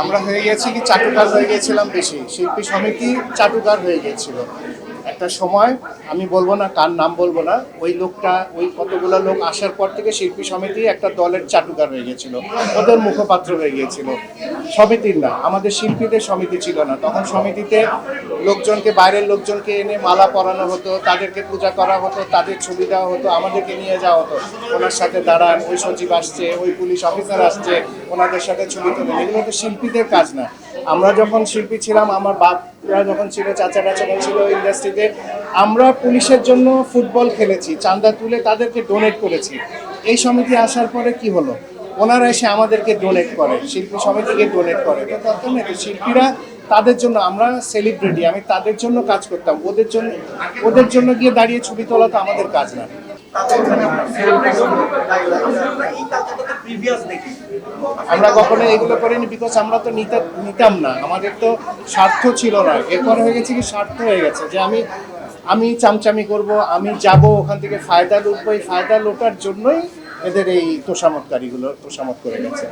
আমরা হয়ে গেছি কি চাটুকার হয়ে গেছিলাম বেশি। শিল্পী সমিতি চাটুকার হয়ে গেছিল। একটা সময়, আমি বলব না কার নাম বলব না, ওই লোকটা, ওই কতগুলো লোক আসার পর থেকে শিল্পী সমিতি একটা দলের চাটুকার হয়ে গেছিল, ওদের মুখপাত্র হয়ে গিয়েছিল। সমিতির না, আমাদের শিল্পীদের সমিতি ছিল না। তখন সমিতিতে লোকজনকে, বাইরের লোকজনকে এনে মালা পরানো হতো, তাদেরকে পূজা করা হতো, তাদের ছবি দেওয়া হতো, আমাদেরকে নিয়ে যাওয়া হতো। ওনার সাথে দাঁড়ান, ওই সচিব আসছে, ওই পুলিশ অফিসার আসছে, ওনাদের সাথে ছবি তোলেন। এগুলো তো শিল্পীদের কাজ না। আমরা যখন শিল্পী ছিলাম, আমার বাপরা যখন ছিল চাচারা যখন ছিল ইন্ডাস্ট্রিতে আমরা পুলিশের জন্য ফুটবল খেলেছি চাঁদা তুলে তাদেরকে ডোনেট করেছি। এই সমিতি আসার পরে কি হলো? ওনারা এসে আমাদেরকে ডোনেট করে, শিল্পী সমিতিকে ডোনেট করে। তো তখন শিল্পীরা তাদের জন্য, আমরা সেলিব্রিটি আমি তাদের জন্য কাজ করতাম। ওদের জন্য ওদের জন্য গিয়ে দাঁড়িয়ে ছবি তোলা তো আমাদের কাজ না। আমরা কখনো এগুলো করিনি বিকজ আমরা তো নিতে নিতাম না। আমাদের তো স্বার্থ ছিল না। এরপর হয়ে গেছে কি, স্বার্থ হয়ে গেছে যে আমি আমি চামচামি করব, আমি যাব ওখান থেকে ফায়দা লুটবো। এই ফায়দা লোটার জন্যই এদের এই তোষামতকারীগুলো তোষামত করে গেছে।